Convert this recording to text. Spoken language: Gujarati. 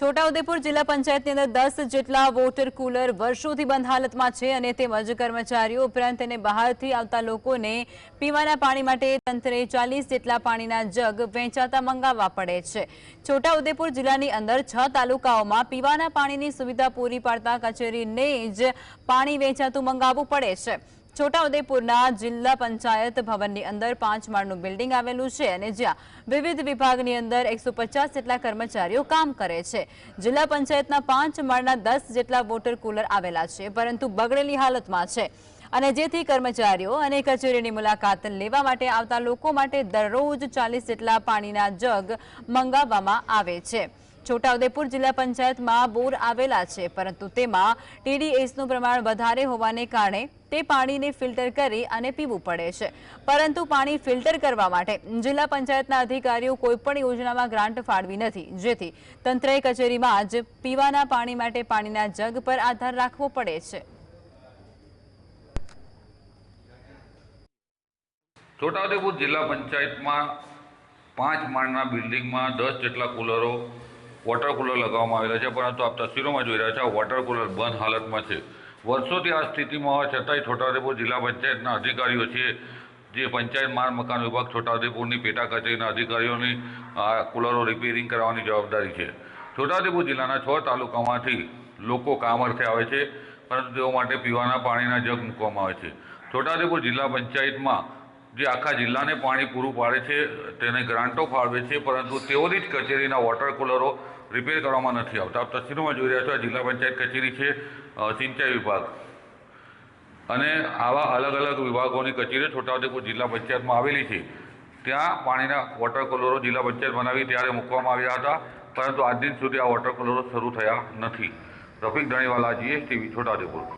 છોટાઉદેપુર જિલ્લા પંચાયતની અંદર દસ જેટલા વોટર કુલર વર્ષોથી બંધ હાલતમાં છે અને તેમજ કર્મચારીઓ ઉપરાંત તેને બહારથી આવતા લોકોને પીવાના પાણી માટે તંત્રે ચાલીસ જેટલા પાણીના જગ વેચાતા મંગાવવા પડે છે. છોટાઉદેપુર જિલ્લાની અંદર છ તાલુકાઓમાં પીવાના પાણીની સુવિધા પૂરી પાડતા કચેરીને જ પાણી વેચાતું મંગાવવું પડે છે. છોટાઉદેપુરના જિલ્લા પંચાયત ભવનની અંદર પાંચ માળનું બિલ્ડિંગ આવેલું છે અને જ્યાં વિવિધ વિભાગની અંદર એકસો જેટલા કર્મચારીઓ કામ કરે છે. જિલ્લા પંચાયતના પાંચ માળના દસ જેટલા વોટર કુલર આવેલા છે, પરંતુ બગડેલી હાલતમાં છે. અને જેથી કર્મચારીઓ અને કચેરીની મુલાકાત લેવા માટે આવતા લોકો માટે દરરોજ ચાલીસ જેટલા પાણીના જગ મંગાવવામાં આવે છે. છોટાઉદેપુર જિલ્લા પંચાયતમાં બોર આવેલા છે, પરંતુ તેમાં ટીડીએસનું પ્રમાણ વધારે હોવાને કારણે તે પાણીને ફિલ્ટર કરી અને પીવું પડે છે. પરંતુ પાણી ફિલ્ટર કરવા માટે જિલ્લા પંચાયતના અધિકારીઓ કોઈપણ યોજનામાં ગ્રાન્ટ ફાળવી નથી. જેથી તંત્રએ કચેરીમાં જ પીવાના પાણી માટે પાણીના જગ પર આધાર રાખવો પડે છે. છોટાઉદેપુર જિલ્લા પંચાયતમાં પાંચ માળના બિલ્ડિંગમાં દસ જેટલા કુલરો વોટર કુલર લગાવવામાં આવેલા છે, પરંતુ આપ તસવીરોમાં જોઈ રહ્યા છો વોટર કુલર બંધ હાલતમાં છે. વર્ષોથી આ સ્થિતિમાં હોવા છતાંય છોટાઉદેપુર જિલ્લા પંચાયતના અધિકારીઓ છે, જે પંચાયત માર્ગ મકાન વિભાગ છોટાઉદેપુરની પેટા કચેરીના અધિકારીઓની આ કુલરો રિપેરિંગ કરવાની જવાબદારી છે. છોટાઉદેપુર જિલ્લાના છ તાલુકામાંથી લોકો કામ અર્થે આવે છે, પરંતુ તેઓ માટે પીવાના પાણીના જગ મૂકવામાં આવે છે. છોટાઉદેપુર જિલ્લા પંચાયતમાં જે આખા જિલ્લાને પાણી પૂરું પાડે છે, તેને ગ્રાન્ટો ફાળવે છે, પરંતુ તેઓની જ કચેરીના વોટર કુલરો રિપેર કરવામાં નથી આવતા. તસવીરોમાં જોઈ રહ્યા છો, આ જિલ્લા પંચાયત કચેરી છે સિંચાઈ વિભાગ. અને આવા અલગ અલગ વિભાગોની કચેરીઓ છોટાઉદેપુર જિલ્લા પંચાયતમાં આવેલી છે. ત્યાં પાણીના વોટર કુલરો જિલ્લા પંચાયત બનાવી ત્યારે મૂકવામાં આવ્યા હતા, પરંતુ આજ દિન સુધી આ વોટર કુલરો શરૂ થયા નથી. રફીક ધણીવાલાજીએ ટીવી છોટાઉદેપુર.